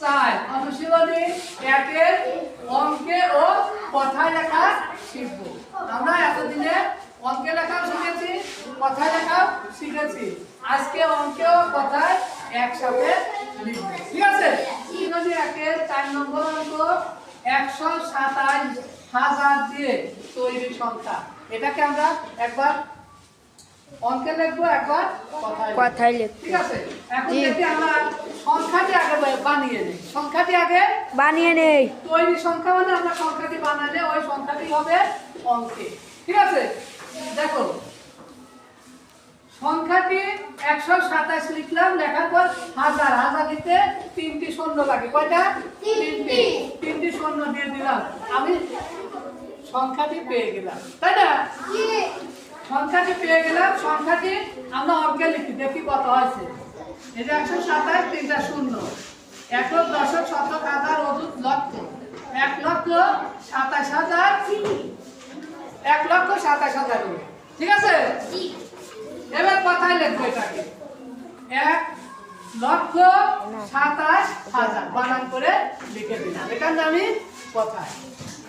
চার অনুশীলনী একের অঙ্কে ও কথায় লেখা শিখব। আমরা এতদিনে অঙ্কে লেখাও শিখেছি কথায় লেখাও শিখেছি। আজকে অঙ্কে ও কথায় একসাথে লিখব। ঠিক আছে? অনুশীলনী একের চার নম্বর অঙ্ক একশো সাতাশ হাজার দিয়ে তৈরি সংখ্যা। এটাকে আমরা একবার অঙ্কে লিখব একবার কথায় লিখব। ঠিক আছে? এখন। দেখি আমরা সংখ্যাটি আগে বানিয়ে নিই। সংখ্যাটি আগে বানিয়ে নেই। তৈরি সংখ্যা মানে আমরা সংখ্যাটি বানালে ওই সংখ্যাটি হবে অঙ্কে। ঠিক আছে? দেখো। সংখ্যাটি একশো সাতাশ লিখলাম লেখার পর হাজার। হাজার লিখতে তিনটি শূন্য লাগে। কয়টা? তিনটি। তিনটি শূন্য দিয়ে দিলাম। আমি সংখ্যাটি পেয়ে গেলাম। তাই না? সংখ্যাটি পেয়ে গেলাম। সংখ্যাটি আমরা অঙ্কে লিখি দেখি কত হয়েছে। এই যে একশো সাতাশ তিনটা শূন্য একক দশক শতক হাজার অযুত লক্ষ এক লক্ষ সাতাশ হাজার? এক লক্ষ সাতাশ হাজার ঠিক আছে? এবার কথায় লিখব এটাকে। এক লক্ষ সাতাশ হাজার। বানান করে লিখে দিলাম। এটার নামই কথায়।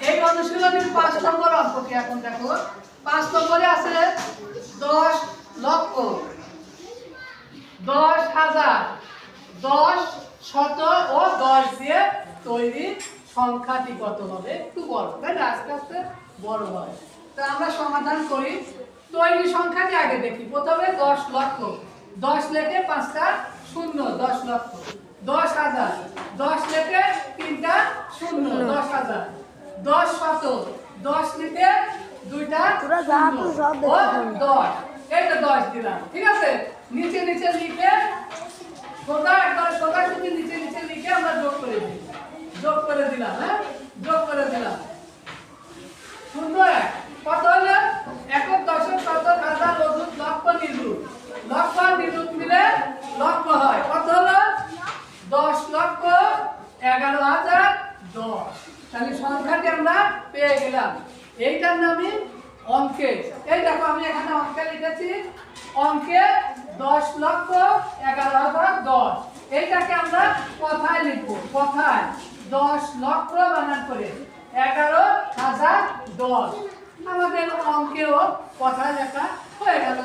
এই অনুশীলনীর পাঁচ নম্বর অঙ্কটি এখন দেখো? পাঁচ নম্বরে আছে দশ লক্ষ, দশ হাজার, দশ শত ও দশ দিয়ে তৈরি সংখ্যাটি কত হবে? একটু বড়। তাই না আস্তে আস্তে বড় হয়। তা আমরা সমাধান করি। তৈরি সংখ্যাটি আগে দেখি। প্রথমে দশ লক্ষ। দশ লেখে পাঁচটা শূন্য দশ লক্ষ। দশ হাজার। দশ লেখে তিনটা শূন্য দশ হাজার। দশ শত দশ লিখে দুইটা। দশ। তো দশ দিলাম। ঠিক আছে? নিচে নিচে লিখে সোজা একবার সোজা সুজি নিচে নিচে লিখে আমরা যোগ করে দিই যোগ করে দিলাম হ্যাঁ যোগ করে দিলাম শূন্য এক কত হলো একক দশক শতক হাজার অযুত লক্ষ নিযুত লক্ষ আর নিযুত মিলে লক্ষ হয় কত হলো দশ লক্ষ এগারো হাজার দশ। তাহলে সংখ্যাটি আমরা পেয়ে গেলাম। এইটার নামই অঙ্কে। এই দেখো, আমি এখানে অঙ্কে লিখেছি। অঙ্কে দশ লক্ষ এগারো হাজার দশ। এইটাকে আমরা কথায় লিখব? কথায়? দশ লক্ষ বানান করে। এগারো হাজার দশ। আমাদের অঙ্কেও কথায় লেখা হয়ে গেল।